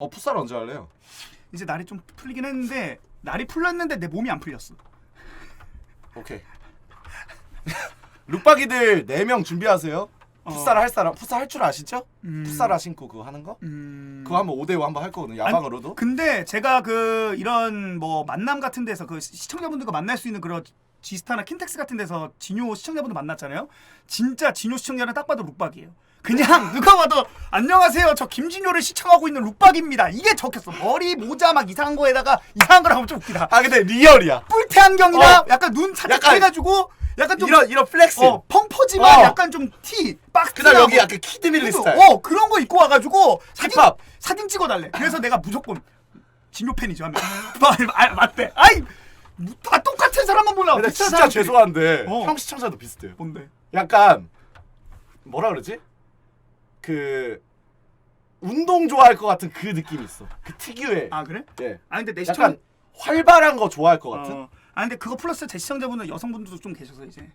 어 풋살 언제 할래요? 이제 날이 좀 풀리긴 했는데 날이 풀렸는데 내 몸이 안 풀렸어. 오케이. 룩박이들 4명 준비하세요. 어. 풋살 할 사람 풋살 할 줄 아시죠? 음. 풋살화 신고 그거 하는 거? 음. 그거 한번 5대5 한번 할 거거든요. 야방으로도. 근데 제가 그 이런 뭐 만남 같은 데서 그 시- 시청자분들과 만날 수 있는 그런 지스타나 킨텍스 같은 데서 진요 시청자분들 만났잖아요. 진짜 진요 시청자는 딱 봐도 룩박이에요. 그냥 누가 봐도 안녕하세요. 저 김진효를 시청하고 있는 룩박입니다. 이게 적혔어. 머리 모자 막 이상한 거에다가 이상한 하면 좀 웃기다. 아 근데 리얼이야. 뿔테 안경이나 어. 약간 눈 살짝 약간 해가지고 약간 좀 이런 이런 플렉스. 어, 펑퍼지만 어. 약간 좀 티, 박스. 그다음 여기 약간 키드밀리 스타일. 어 그런 거 입고 와가지고 사진 힙합. 사진 찍어달래. 그래서 내가 무조건 진료 팬이죠 하면 아, 아, 맞대. 아이 뭐, 다 똑같은 사람만 몰라. 근데 비슷한 진짜 사람들이. 죄송한데 어. 형 시청자도 비슷해요. 뭔데? 약간 뭐라 그러지? 그 운동 좋아할 것 같은 그 느낌 이 있어. 그 특유의. 아 그래? 예. 아 근데 내 시청 약간 활발한 거 좋아할 것 같은. 어. 아 근데 그거 플러스 제 시청자분은 여성분들도 좀 계셔서 이제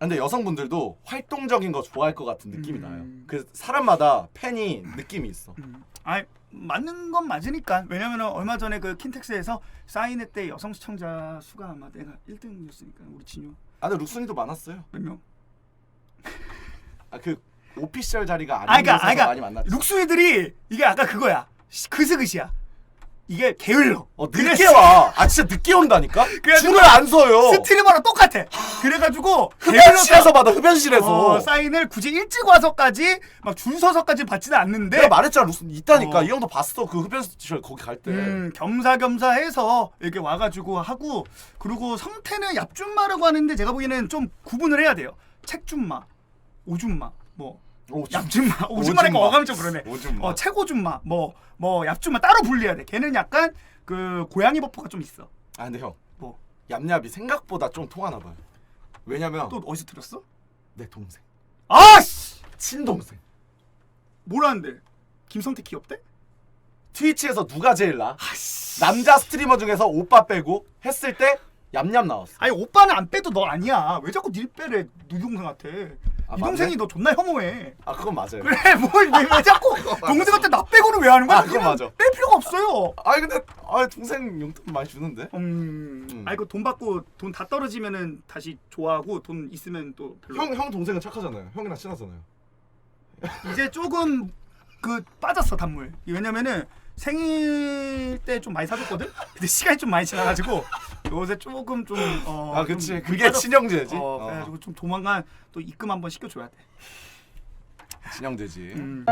근데 여성분들도 활동적인 거 좋아할 것 같은 느낌이 음. 나요. 그 사람마다 팬이 느낌이 있어. 음. 아 맞는 건 맞으니까 왜냐면은 얼마 전에 그 킨텍스에서 사인회 때 여성 시청자 수가 아마 내가 1등이었으니까 우리 진유 아 근데 룩순이도 많았어요. 몇 명? 아 그 오피셜 자리가 아 아닌 그러니까 아 그러니까 많이 만났지. 룩순이들이 이게 아까 그거야 시- 그스그시야 이게 게을러 어 늦게 와. 아 진짜 늦게 온다니까. 그래가지고 줄을 안 서요. 스트리머랑 똑같아 그래가지고 흡연실에서 받아 흡연실에서. 어, 사인을 굳이 일찍 와서까지 막 줄 서서까지 받지는 않는데 내가 말했잖아 룩순 있다니까. 어. 이 형도 봤어 그 흡연실 거기 갈 때. 음, 겸사겸사 해서 이렇게 와가지고 하고 그리고 성태는 얍준마라고 하는데 제가 보기에는 좀 구분을 해야 돼요 책준마 오준마 뭐 얍준마 오준마라니까 오준마. 어감이 좀 그러네 오줌마. 어 최고준마 뭐뭐 얍준마 따로 분리해야 돼 걔는 약간 그 고양이 버프가 좀 있어 아 근데 형뭐또 얌얌이 생각보다 좀 통하나 봐요. 왜냐면 어디서 들었어? 내 동생 아씨 친동생 뭐라는데 김성태 귀엽대? 트위치에서 누가 제일 나? 아씨 남자 스트리머 중에서 오빠 빼고 했을 때 얌얌 나왔어. 아니 오빠는 안 빼도 너 아니야 왜 자꾸 닐 빼래 네 동생한테 아, 이 맞네? 동생이 너 존나 혐오해 아 그건 맞아요. 그래 뭘왜 왜 자꾸 동생한테 나 빼고는 왜 하는 거야? 아, 그건 맞아. 뺄 필요가 없어요. 아니 근데 아 동생 용돈 많이 주는데. 음, 음. 아니 그돈 받고 돈 다 떨어지면은 다시 좋아하고 돈 있으면 또 별로. 형 형 동생은 착하잖아요. 형이랑 친하잖아요. 이제 조금 그 빠졌어 단물. 왜냐면은 생일 때 좀 많이 사줬거든. 근데 시간이 좀 많이 지나가지고 요새 조금 좀 어. 아 그치 좀 그게 빠졌어. 친형제지. 어, 어, 그래가지고 좀 조만간 또 입금 한번 시켜줘야 돼. 친형제지. 음.